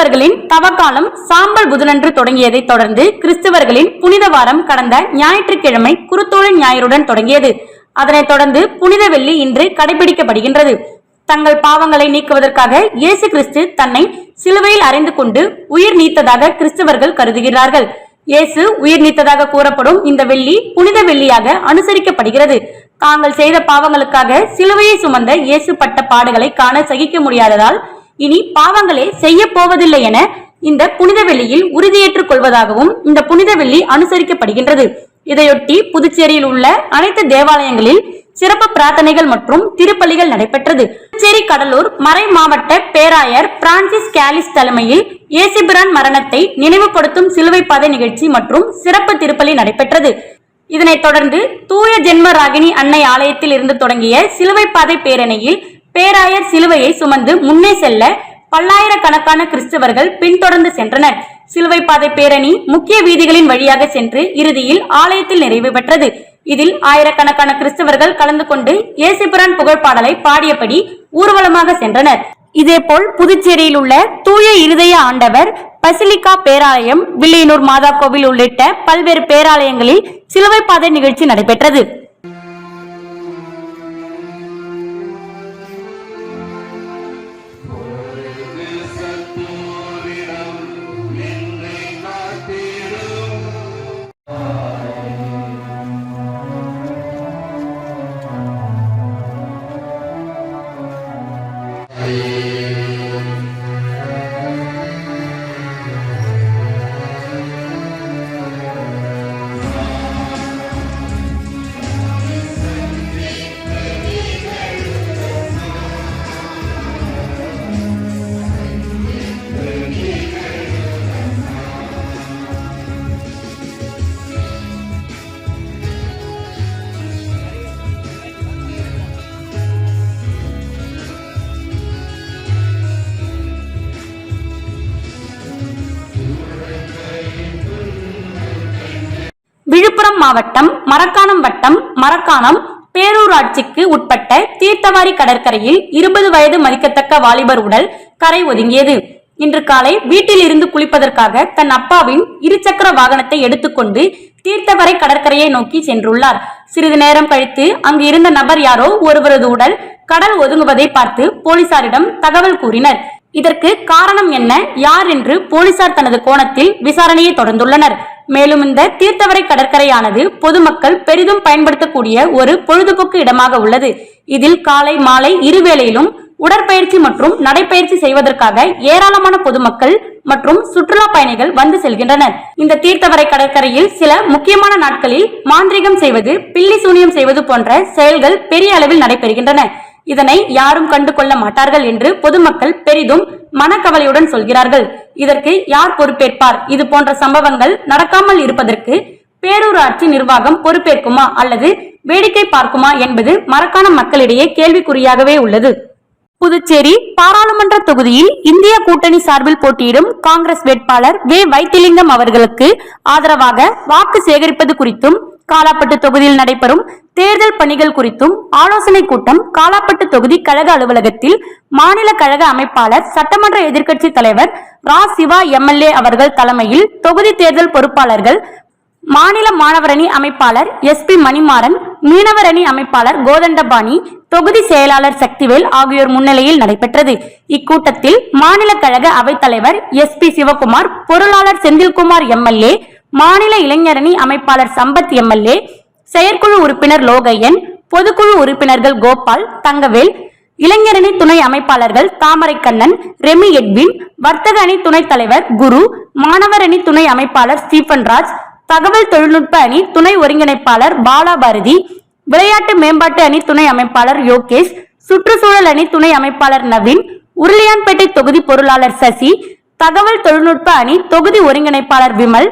கிறிஸ்தவர்களின் தவக்காலம் சாம்பல் புதனன்று தொடங்கியதை தொடர்ந்து கிறிஸ்தவர்களின் புனித வாரம் கடந்த ஞாயிற்றுக்கிழமை குருத்தோழ ஞாயிறுடன் தொடங்கியது. அதனைத் தொடர்ந்து புனித வெள்ளி இன்று கடைபிடிக்கப்படுகின்றது. தங்கள் பாவங்களை நீக்குவதற்காக இயேசு கிறிஸ்து தன்னை சிலுவையில் அறைந்து கொண்டு உயிர் நீத்ததாக கிறிஸ்தவர்கள் கருதுகிறார்கள். இயேசு உயிர் நீத்ததாக கூறப்படும் இந்த வெள்ளி புனித வெள்ளியாக அனுசரிக்கப்படுகிறது. தாங்கள் செய்த பாவங்களுக்காக சிலுவையை சுமந்த இயேசு பட்ட பாடுகளை காண சகிக்க முடியாததால் இனி பாவங்களே செய்ய போவதில்லை என இந்த புனித வெள்ளியில் உறுதியேற்றுக் கொள்வதாகவும் இந்த புனித வெள்ளி அனுசரிக்கப்படுகின்றது. இதையொட்டி புதுச்சேரியில் உள்ள அனைத்து தேவாலயங்களில் சிறப்பு பிரார்த்தனைகள் மற்றும் திருப்பலிகள் நடைபெற்றது. புதுச்சேரி கடலூர் மறை மாவட்ட பேராயர் பிரான்சிஸ் கேலிஸ் தலைமையில் ஏசிபிரான் மரணத்தை நினைவுபடுத்தும் சிலுவை பாதை நிகழ்ச்சி மற்றும் சிறப்பு திருப்பலி நடைபெற்றது. இதனைத் தொடர்ந்து தூய ஜென்ம ராகினி அன்னை ஆலயத்தில் இருந்து தொடங்கிய சிலுவை பாதை பேரணியில் பேராயர் சிலுவையை சுமந்து முன்னே செல்ல பல்லாயிரக்கணக்கான கிறிஸ்தவர்கள் பின்தொடர்ந்து சென்றனர். சிலுவை பாதை பேரணி முக்கிய வீதிகளின் வழியாக சென்று இறுதியில் ஆலயத்தில் நிறைவு பெற்றது. இதில் ஆயிரக்கணக்கான கிறிஸ்தவர்கள் கலந்து கொண்டு இயேசுபிரான் புகழ்பாடலை பாடியபடி ஊர்வலமாக சென்றனர். இதேபோல் புதுச்சேரியில் உள்ள தூய இருதய ஆண்டவர் பசிலிக்கா பேராலயம் வில்லியனூர் மாதா கோவில் உள்ளிட்ட பல்வேறு பேராலயங்களில் சிலுவை பாதை நிகழ்ச்சி நடைபெற்றது. விழுப்புரம் மாவட்டம் மரக்காணம் வட்டம் மரக்காணம் பேரூராட்சிக்கு உட்பட்ட தீர்த்தவாரி கடற்கரையில் இருபது வயது மதிக்கத்தக்க வாலிபர் உடல் கரை ஒதுங்கியது. இன்று காலை வீட்டில் இருந்து குளிப்பதற்காக தன் அப்பாவின் இருசக்கர வாகனத்தை எடுத்துக்கொண்டு தீர்த்தவரை கடற்கரையை நோக்கி சென்றுள்ளார். சிறிது நேரம் கழித்து அங்கு இருந்த நபர் யாரோ ஒருவரது உடல் கடல் ஒதுங்குவதை பார்த்து போலீசாரிடம் தகவல் கூறினர். இதற்கு காரணம் என்ன யார் என்று போலீசார் தனது கோணத்தில் விசாரணையை தொடர்ந்துள்ளனர். மேலும் இந்த தீர்த்தவரை கடற்கரையானது பொதுமக்கள் பெரிதும் பயன்படுத்தக்கூடிய ஒரு பொழுதுபோக்கு இடமாக உள்ளது. இதில் காலை மாலை இருவேளையிலும் உடற்பயிற்சி மற்றும் நடைப்பயிற்சி செய்வதற்காக ஏராளமான பொதுமக்கள் மற்றும் சுற்றுலா பயணிகள் வந்து செல்கின்றனர். இந்த தீர்த்தவரை கடற்கரையில் சில முக்கியமான நாட்களில் மாந்திரிகம் செய்வது பில்லி சூனியம் செய்வது போன்ற செயல்கள் பெரிய அளவில் நடைபெறுகின்றன. இதனை யாரும் கண்டு கொள்ள மாட்டார்கள் என்று பொதுமக்கள் பெரிதும் மனக்கவலையுடன் சொல்கிறார்கள். இதற்கு யார் பொறுப்பேற்பார்? இது போன்ற சம்பவங்கள் நடக்காமல் இருப்பதற்கு பேரூராட்சி நிர்வாகம் பொறுப்பேற்குமா அல்லது வேடிக்கை பார்க்குமா என்பது மரக்கான மக்களிடையே கேள்விக்குறியாகவே உள்ளது. புதுச்சேரி பாராளுமன்ற தொகுதியில் இந்திய கூட்டணி சார்பில் போட்டியிடும் காங்கிரஸ் வேட்பாளர் வே. வைத்திலிங்கம் அவர்களுக்கு ஆதரவாக வாக்கு சேகரிப்பது குறித்தும் காலாப்பட்டு தொகுதியில் நடைபெறும் தேர்தல் பணிகள் குறித்தும் ஆலோசனை கூட்டம் காலாப்பட்டு தொகுதி கழக அலுவலகத்தில் மாநில கழக அமைப்பாளர் சட்டமன்ற எதிர்க்கட்சி தலைவர் ரா. சிவா எம்எல்ஏ அவர்கள் தலைமையில் தொகுதி தேர்தல் பொறுப்பாளர்கள் மாநில மாணவரணி அமைப்பாளர் எஸ். பி. மணிமாறன் மீனவரணி அமைப்பாளர் கோதண்டபாணி தொகுதி செயலாளர் சக்திவேல் ஆகியோர் முன்னிலையில் நடைபெற்றது. இக்கூட்டத்தில் மாநில கழக அவைத்தலைவர் எஸ். பி. சிவகுமார் பொருளாளர் செந்தில்குமார் எம்எல்ஏ மாநில இளைஞரணி அமைப்பாளர் சம்பத் எம்எல்ஏ செயற்குழு உறுப்பினர் லோகையன் பொதுக்குழு உறுப்பினர்கள் கோபால் தங்கவேல் இளைஞரணி துணை அமைப்பாளர்கள் தாமரைக்கண்ணன் ரெமி எட்வின் வர்த்தக அணி துணைத் தலைவர் குரு மாணவர் அணி துணை அமைப்பாளர் ஸ்டீபன் ராஜ் தகவல் தொழில்நுட்ப அணி துணை ஒருங்கிணைப்பாளர் பாலா பாரதி விளையாட்டு மேம்பாட்டு அணி துணை அமைப்பாளர் யோகேஷ் சுற்றுச்சூழல் அணி துணை அமைப்பாளர் நவீன் உருளியான்பேட்டை தொகுதி பொருளாளர் சசி தகவல் தொழில்நுட்ப அணி தொகுதி ஒருங்கிணைப்பாளர் விமல்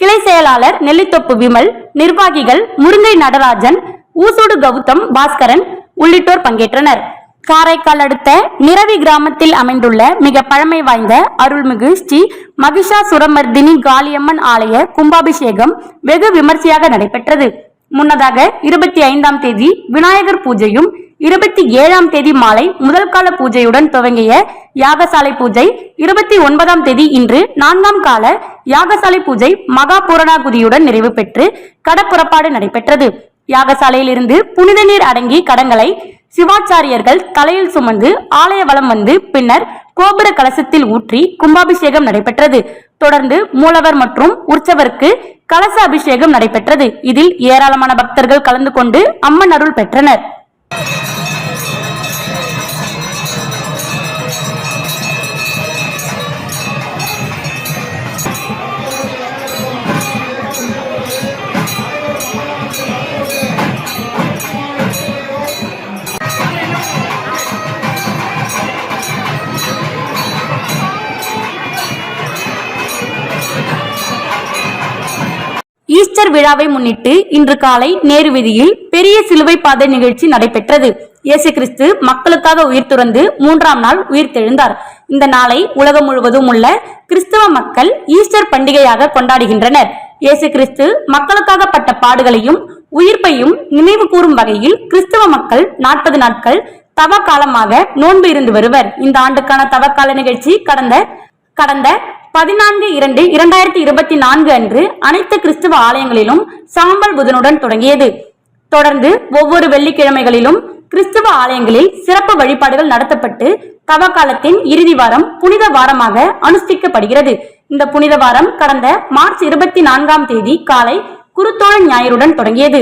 கிளை செயலாளர் நெல்லித்தொப்பு விமல் நிர்வாகிகள் முருங்கை நடராஜன் ஊசூடு கௌதம் பாஸ்கரன் உள்ளிட்டோர் பங்கேற்றனர். காரைக்கால் அடுத்த நிரவி கிராமத்தில் அமைந்துள்ள மிக பழமை வாய்ந்த அருள்மிகு ஸ்ரீ மகிஷா சுரமர்தினி காளியம்மன் ஆலய கும்பாபிஷேகம் வெகு விமர்சையாக நடைபெற்றது. முன்னதாக இருபத்தி ஐந்தாம் தேதி விநாயகர் பூஜையும் இருபத்தி ஏழாம் தேதி மாலை முதல் கால பூஜையுடன் துவங்கிய யாகசாலை பூஜை இருபத்தி ஒன்பதாம் தேதி இன்று நான்காம் கால யாகசாலை பூஜை மகா பூரணாகுதியுடன் நிறைவு பெற்று கடப்புறப்பாடு நடைபெற்றது. யாகசாலையிலிருந்து புனித நீர் அடங்கி கடங்களை சிவாச்சாரியர்கள் தலையில் சுமந்து ஆலய வலம் வந்து பின்னர் கோபுர கலசத்தில் ஊற்றி கும்பாபிஷேகம் நடைபெற்றது. தொடர்ந்து மூலவர் மற்றும் உற்சவருக்கு கலச அபிஷேகம் நடைபெற்றது. இதில் ஏராளமான பக்தர்கள் கலந்து கொண்டு அம்மன் அருள் பெற்றனர். ஈஸ்டர் விழாவை முன்னிட்டு இன்று காலை நேரு வீதியில் பெரிய சிலுவை பாதை நிகழ்ச்சி நடைபெற்றது. இயேசு கிறிஸ்து மக்களுக்காக உயிர் துறந்து மூன்றாம் நாள் உயிர் தெழுந்தார். இந்த நாளை உலகம் முழுவதும் உள்ள கிறிஸ்தவ மக்கள் ஈஸ்டர் பண்டிகையாக கொண்டாடுகின்றனர். இயேசு கிறிஸ்து மக்களுக்காக பட்ட பாடுகளையும் உயிர்ப்பையும் நினைவு கூறும் வகையில் கிறிஸ்தவ மக்கள் நாற்பது நாட்கள் தவ காலமாக நோன்பு இருந்து வருவர். இந்த ஆண்டுக்கான தவக்கால நிகழ்ச்சி கடந்த கடந்த பதினான்கு இரண்டு இரண்டாயிரத்தி இருபத்தி நான்கு அன்று அனைத்து கிறிஸ்துவ ஆலயங்களிலும் சாம்பல் புதனுடன் தொடங்கியது. தொடர்ந்து ஒவ்வொரு வெள்ளிக்கிழமைகளிலும் கிறிஸ்துவ ஆலயங்களில் சிறப்பு வழிபாடுகள் நடத்தப்பட்டு தவ காலத்தின் இறுதி வாரம் புனித வாரமாக அனுஷ்டிக்கப்படுகிறது. இந்த புனித வாரம் கடந்த மார்ச் இருபத்தி நான்காம் தேதி காலை குருத்தோழன் ஞாயிறுடன் தொடங்கியது.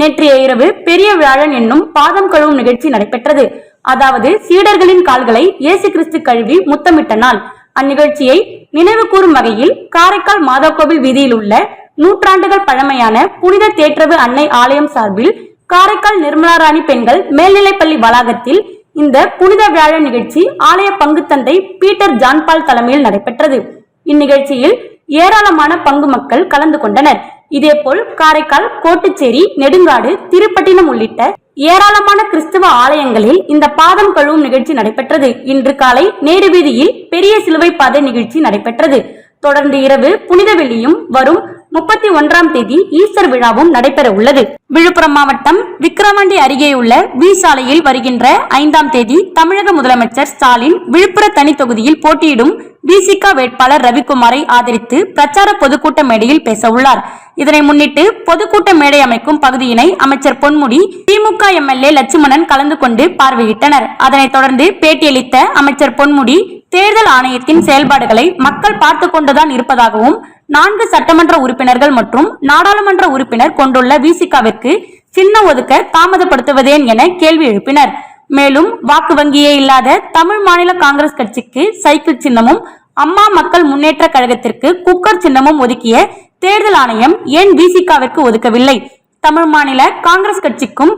நேற்றைய இரவு பெரிய வியாழன் என்னும் பாதம் கழுவும் நிகழ்ச்சி நடைபெற்றது. அதாவது சீடர்களின் கால்களை இயேசு கிறிஸ்து கழுவி முத்தமிட்ட நாள். அந்நிகழ்ச்சியை நினைவு கூறும் வகையில் காரைக்கால் மாதாக்கோவில் வீதியில் உள்ள நூற்றாண்டுகள் பழமையான புனித தேற்றவு அன்னை ஆலயம் சார்பில் காரைக்கால் நிர்மலாராணி பெண்கள் மேல்நிலைப்பள்ளி வளாகத்தில் இந்த புனித வியாழ நிகழ்ச்சி ஆலய பங்கு தந்தை பீட்டர் ஜான்பால் தலைமையில் நடைபெற்றது. இந்நிகழ்ச்சியில் ஏராளமான பங்கு மக்கள் கலந்து கொண்டனர். இதேபோல் காரைக்கால் கோட்டுச்சேரி நெடுங்காடு திருப்பட்டினம் உள்ளிட்ட ஏராளமான கிறிஸ்துவ ஆலயங்களில் இந்த பாதம் கழுவும் நிகழ்ச்சி நடைபெற்றது. இன்று காலை நேரு வீதியில் பெரிய சிலுவை பாதை நிகழ்ச்சி நடைபெற்றது. தொடர்ந்து இரவு புனித வெள்ளியும் வரும். முப்பத்தி ஒன்றாம் தேதி ஈஸ்டர் விழாவும் நடைபெற உள்ளது. விழுப்புரம் மாவட்டம் விக்கிரவாண்டி அருகேயுள்ள வி சாலையில் வருகின்ற ஐந்தாம் தேதி தமிழக முதலமைச்சர் ஸ்டாலின் விழுப்புர தனி தொகுதியில் போட்டியிடும் விசிகா வேட்பாளர் ரவிக்குமாரை ஆதரித்து பிரச்சார பொதுக்கூட்ட மேடையில் பேச உள்ளார் இதனை முன்னிட்டு பொதுக்கூட்ட மேடை அமைக்கும் பகுதியினை அமைச்சர் பொன்முடி திமுக எம்எல்ஏ லட்சுமணன் கலந்து கொண்டு பார்வையிட்டனர். அதனைத் தொடர்ந்து பேட்டியளித்த அமைச்சர் பொன்முடி தேர்தல் ஆணையத்தின் செயல்பாடுகளை மக்கள் பார்த்து கொண்டுதான் இருப்பதாகவும் நான்கு சட்டமன்ற உறுப்பினர்கள் மற்றும் நாடாளுமன்ற உறுப்பினர் கொண்டுள்ள விசிகாவிற்கு சின்ன ஒதுக்க தாமதப்படுத்துவதேன் என கேள்வி எழுப்பினர். மேலும் வாக்கு வங்கியே இல்லாத தமிழ் மாநில காங்கிரஸ் கட்சிக்கு சைக்கிள் சின்னமும் அம்மா மக்கள் முன்னேற்ற கழகத்திற்கு குக்கர் சின்னமும் ஒதுக்கிய தேர்தல் ஆணையம் ஏன் விசிகாவிற்கு ஒதுக்கவில்லை? தமிழ் மாநில காங்கிரஸ் கட்சிக்கும்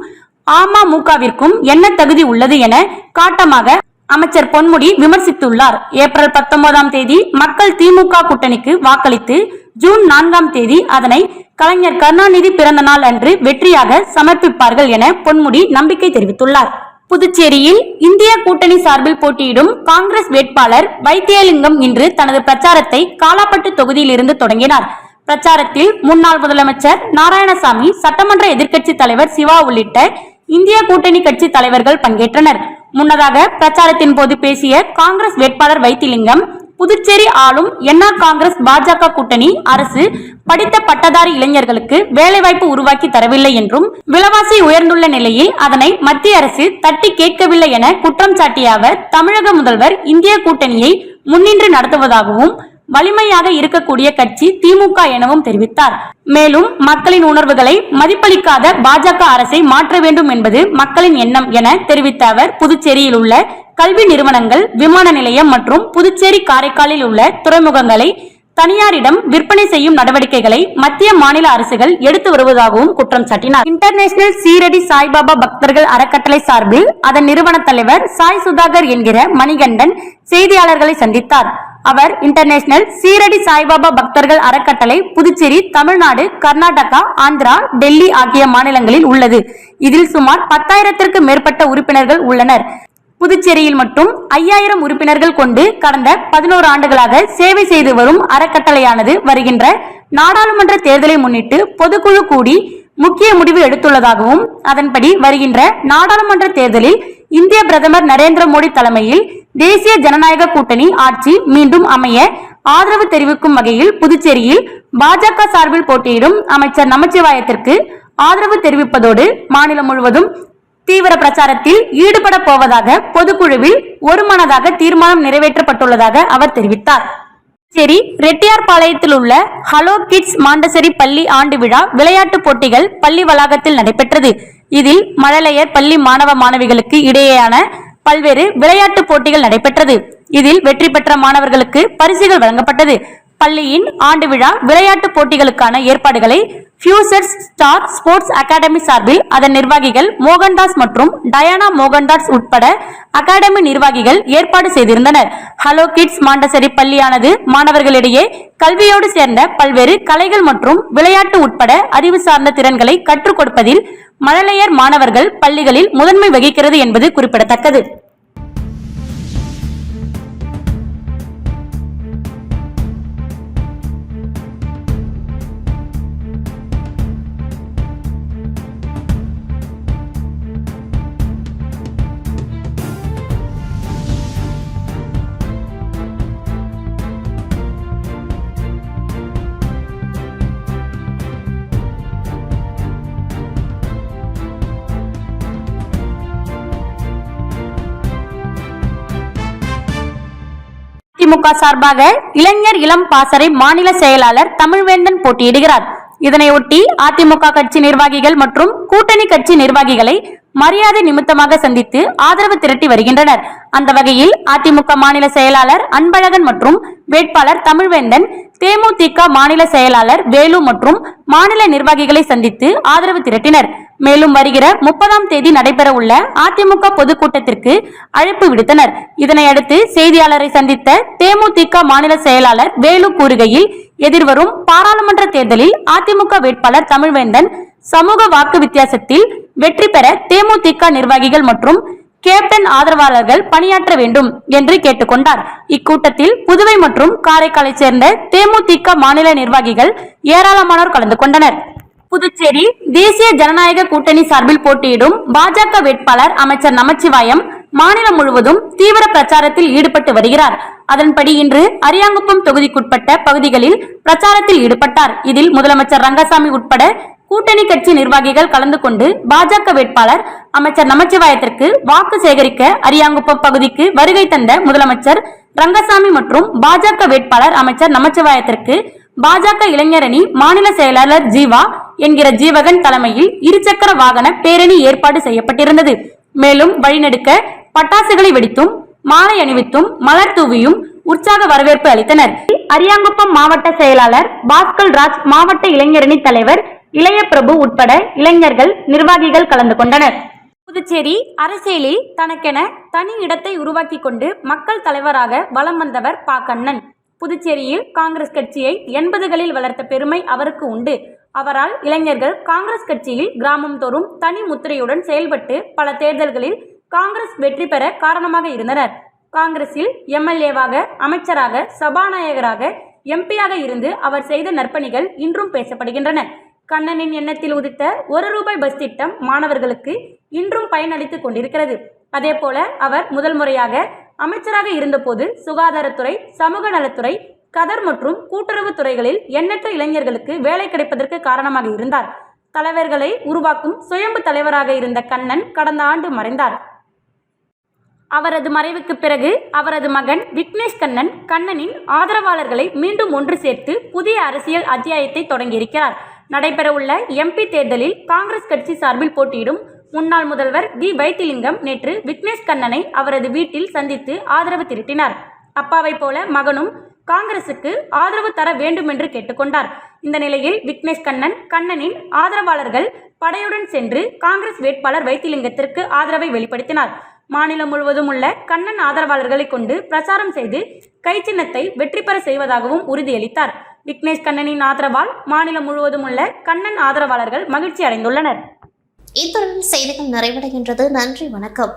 அமமுகவிற்கும் என்ன தகுதி உள்ளது என காட்டமாக அமைச்சர் பொன்முடி விமர்சித்துள்ளார். ஏப்ரல் பத்தொன்பதாம் தேதி மக்கள் திமுக கூட்டணிக்கு வாக்களித்து ஜூன் நான்காம் தேதி அதனை கலைஞர் கருணாநிதி பிறந்த நாள் அன்று வெற்றியாக சமர்ப்பிப்பார்கள் என பொன்முடி நம்பிக்கை தெரிவித்துள்ளார். புதுச்சேரியில் இந்திய கூட்டணி சார்பில் போட்டியிடும் காங்கிரஸ் வேட்பாளர் வைத்தியலிங்கம் இன்று தனது பிரச்சாரத்தை காலாப்பட்டு தொகுதியில் இருந்து தொடங்கினார். பிரச்சாரத்தில் முன்னாள் முதலமைச்சர் நாராயணசாமி சட்டமன்ற எதிர்க்கட்சி தலைவர் சிவா உள்ளிட்ட இந்திய கூட்டணி கட்சி தலைவர்கள் பங்கேற்றனர். முன்னதாக பிரச்சாரத்தின் போது பேசிய காங்கிரஸ் வேட்பாளர் வைத்திலிங்கம் புதுச்சேரி ஆளும் என்ஆர் காங்கிரஸ் பாஜக கூட்டணி அரசு படித்த பட்டதாரி இளைஞர்களுக்கு வேலைவாய்ப்பு உருவாக்கி தரவில்லை என்றும் விலவாசி உயர்ந்துள்ள நிலையில் அதனை மத்திய அரசு தட்டி கேட்கவில்லை என குற்றம் சாட்டிய அவர் தமிழக முதல்வர் இந்திய கூட்டணியை முன்னின்று நடத்துவதாகவும் வலிமையாக இருக்கக்கூடிய கட்சி திமுக எனவும் தெரிவித்தார். மேலும் மக்களின் உணர்வுகளை மதிப்பளிக்காத பாஜக அரசை மாற்ற வேண்டும் என்பது மக்களின் எண்ணம் என தெரிவித்த அவர் புதுச்சேரியில் உள்ள கல்வி நிறுவனங்கள் விமான நிலையம் மற்றும் புதுச்சேரி காரைக்காலில் உள்ள துறைமுகங்களை தனியாரிடம் விற்பனை செய்யும் நடவடிக்கைகளை மத்திய மாநில அரசுகள் எடுத்து வருவதாகவும் குற்றம் சாட்டினார். இன்டர்நேஷனல் சீரடி சாய்பாபா பக்தர்கள் அறக்கட்டளை சார்பில் அதன் நிறுவன தலைவர் சாய் சுதாகர் என்கிற மணிகண்டன் செய்தியாளர்களை சந்தித்தார். அவர் இன்டர்நேஷனல் சீரடி சாய்பாபா பக்தர்கள் அறக்கட்டளை புதுச்சேரி தமிழ்நாடு கர்நாடகா ஆந்திரா டெல்லி ஆகிய மாநிலங்களில் உள்ளது. இதில் சுமார் பத்தாயிரத்திற்கு மேற்பட்ட உறுப்பினர்கள் உள்ளனர். புதுச்சேரியில் மட்டும் ஐயாயிரம் உறுப்பினர்கள் கொண்டு கடந்த பதினோரு ஆண்டுகளாக சேவை செய்து வரும் அறக்கட்டளையானது வருகின்ற நாடாளுமன்ற தேர்தலை முன்னிட்டு பொதுக்குழு கூடி முக்கிய முடிவு எடுத்துள்ளதாகவும் அதன்படி வருகின்ற நாடாளுமன்ற தேர்தலில் இந்திய பிரதமர் நரேந்திர மோடி தலைமையில் தேசிய ஜனநாயக கூட்டணி ஆட்சி மீண்டும் அமைய ஆதரவு தெரிவிக்கும் வகையில் புதுச்சேரியில் பாஜக சார்பில் போட்டியிடும் அமைச்சர் நமச்சிவாயத்திற்கு ஆதரவு தெரிவிப்பதோடு மாநிலம் முழுவதும் தீவிர பிரச்சாரத்தில் ஈடுபட போவதாக பொதுக்குழுவில் ஒருமனதாக தீர்மானம் நிறைவேற்றப்பட்டுள்ளதாக அவர் தெரிவித்தார். சரி ரெட்டியார்பாளையத்தில் உள்ள ஹலோ கிட்ஸ் மாண்டசரி பள்ளி ஆண்டு விழா விளையாட்டுப் போட்டிகள் பள்ளி வளாகத்தில் நடைபெற்றது. இதில் மழலையர் பள்ளி மாணவ மாணவிகளுக்கு இடையேயான பல்வேறு விளையாட்டுப் போட்டிகள் நடைபெற்றது. இதில் வெற்றி பெற்ற மாணவர்களுக்கு பரிசுகள் வழங்கப்பட்டது. பள்ளியின் ஆண்டு விழா விளையாட்டுப் போட்டிகளுக்கான ஏற்பாடுகளை ஃபியூசர்ஸ் ஸ்டார் ஸ்போர்ட்ஸ் அகாடமி சார்பில் அதன் நிர்வாகிகள் மோகன்தாஸ் மற்றும் டயானா மோகன்தாஸ் உட்பட அகாடமி நிர்வாகிகள் ஏற்பாடு செய்திருந்தனர். ஹலோ கிட்ஸ் மாண்டசரி பள்ளியானது மாணவர்களிடையே கல்வியோடு சேர்ந்த பல்வேறு கலைகள் மற்றும் விளையாட்டு உட்பட அறிவு சார்ந்த திறன்களை கற்றுக் கொடுப்பதில் மழலையர் மாணவர்கள் பள்ளிகளில் முதன்மை வகிக்கிறது என்பது குறிப்பிடத்தக்கது. அதிமுக சார்பாக இளைஞர் இளம் பாசறை மாநில செயலாளர் தமிழ்வேந்தன் போட்டியிடுகிறார். இதனையொட்டி அதிமுக கட்சி நிர்வாகிகள் மற்றும் கூட்டணி கட்சி நிர்வாகிகளை மரியாதை நிமித்தமாக சந்தித்து ஆதரவு திரட்டி வருகின்றனர். அந்த வகையில் அதிமுக மாநில செயலாளர் அன்பழகன் மற்றும் வேட்பாளர் தமிழ்வேந்தன் தேமுதிக மாநில செயலாளர் வேலு மற்றும் மாநில நிர்வாகிகளை சந்தித்து ஆதரவு திரட்டினர். மேலும் வருகிற முப்பதாம் தேதி நடைபெற உள்ள அதிமுக பொதுக்கூட்டத்திற்கு அழைப்பு விடுத்தனர். இதனையடுத்து செய்தியாளரை சந்தித்த தேமுதிக மாநில செயலாளர் வேலு கூறுகையில் எதிர்வரும் பாராளுமன்ற தேர்தலில் அதிமுக வேட்பாளர் தமிழ்வேந்தன் சமூக வாக்கு வித்தியாசத்தில் வெற்றி பெற தேமுதிக நிர்வாகிகள் மற்றும் கேப்டன் ஆதரவாளர்கள் பணியாற்ற வேண்டும் என்று கேட்டுக்கொண்டார். இக்கூட்டத்தில் புதுவை மற்றும் காரைக்காலை சேர்ந்த தேமுதிக மாநில நிர்வாகிகள் ஏராளமானோர் கலந்து கொண்டனர். புதுச்சேரி தேசிய ஜனநாயக கூட்டணி சார்பில் போட்டியிடும் பாஜக வேட்பாளர் அமைச்சர் நமச்சிவாயம் மாநிலம் முழுவதும் தீவிர பிரச்சாரத்தில் ஈடுபட்டு வருகிறார். அதன்படி இன்று அரியாங்குப்பம் தொகுதிக்குட்பட்ட பகுதிகளில் பிரச்சாரத்தில் ஈடுபட்டார். இதில் முதலமைச்சர் ரங்கசாமி உட்பட கூட்டணி கட்சி நிர்வாகிகள் கலந்து கொண்டு பாஜக வேட்பாளர் அமைச்சர் நமச்சிவாயத்திற்கு வாக்கு சேகரிக்க அரியாங்குப்பம் பகுதிக்கு வருகை தந்த முதலமைச்சர் ரங்கசாமி மற்றும் பாஜக வேட்பாளர் அமைச்சர் நமச்சிவாயத்திற்கு பாஜக இளைஞரணி மாநில செயலாளர் ஜீவா என்கிற ஜீவகன் தலைமையில் இருசக்கர வாகன பேரணி ஏற்பாடு செய்யப்பட்டிருந்தது. மேலும் வழிநெடுக்க பட்டாசுகளை வெடித்தும் மாலை அணிவித்தும் மலர் தூவியும் உற்சாக வரவேற்பு அளித்தனர். அரியாங்குப்பம் மாவட்ட செயலாளர் பாஸ்கல் ராஜ் மாவட்ட இளைஞரணி தலைவர் இளைய பிரபு உட்பட இளைஞர்கள் நிர்வாகிகள் கலந்து கொண்டனர். புதுச்சேரி அரசியலில் தனக்கென தனி இடத்தை உருவாக்கி கொண்டு மக்கள் தலைவராக வலம் வந்தவர் பா. கண்ணன். புதுச்சேரியில் காங்கிரஸ் கட்சியை எண்பதுகளில் வளர்த்த பெருமை அவருக்கு உண்டு. அவரால் இளைஞர்கள் காங்கிரஸ் கட்சியில் கிராமம் தோறும் தனி முத்திரையுடன் செயல்பட்டு பல தேர்தல்களில் காங்கிரஸ் வெற்றி பெற காரணமாக இருந்தனர். காங்கிரஸில் எம்எல்ஏவாக அமைச்சராக சபாநாயகராக எம்பியாக இருந்து அவர் செய்த நற்பணிகள் இன்றும் பேசப்படுகின்றன. கண்ணனின் எண்ணத்தில் உதித்த ஒரு ரூபாய் பஸ் திட்டம் மாணவர்களுக்கு இன்றும் பயனளித்துக் கொண்டிருக்கிறது. அதேபோல அவர் முதல் முறையாக அமைச்சராக இருந்தபோது சுகாதாரத்துறை சமூக நலத்துறை கதர் மற்றும் கூட்டுறவு துறைகளில் எண்ணற்ற இளைஞர்களுக்கு வேலை கிடைப்பதற்கு காரணமாக இருந்தார். தலைவர்களை உருவாக்கும் சுயம்பு தலைவராக இருந்த கண்ணன் கடந்த ஆண்டு மறைந்தார். அவரது மறைவுக்கு பிறகு அவரது மகன் விக்னேஷ் கண்ணன் கண்ணனின் ஆதரவாளர்களை மீண்டும் ஒன்று சேர்த்து புதிய அரசியல் அத்தியாயத்தை தொடங்கியிருக்கிறார். நடைபெறவுள்ள எம்பி தேர்தலில் காங்கிரஸ் கட்சி சார்பில் போட்டியிடும் முன்னாள் முதல்வர் வி. வைத்திலிங்கம் நேற்று விக்னேஷ் கண்ணனை அவரது வீட்டில் சந்தித்து ஆதரவு திரட்டினார். அப்பாவைப் போல மகனும் காங்கிரசுக்கு ஆதரவு தர வேண்டும் என்று கேட்டுக்கொண்டார். இந்த நிலையில் விக்னேஷ் கண்ணன் கண்ணனின் ஆதரவாளர்கள் படையுடன் சென்று காங்கிரஸ் வேட்பாளர் வைத்திலிங்கத்திற்கு ஆதரவை வெளிப்படுத்தினார். மாநிலம் முழுவதும் உள்ள கண்ணன் ஆதரவாளர்களை கொண்டு பிரச்சாரம் செய்து கை சின்னத்தை வெற்றி பெற செய்வதாகவும் உறுதியளித்தார். விக்னேஷ் கண்ணனின் ஆதரவால் மாநிலம் முழுவதும் உள்ள கண்ணன் ஆதரவாளர்கள் மகிழ்ச்சி அடைந்துள்ளனர் இத்துடன் செய்திகள் நிறைவடைகின்றது. நன்றி வணக்கம்.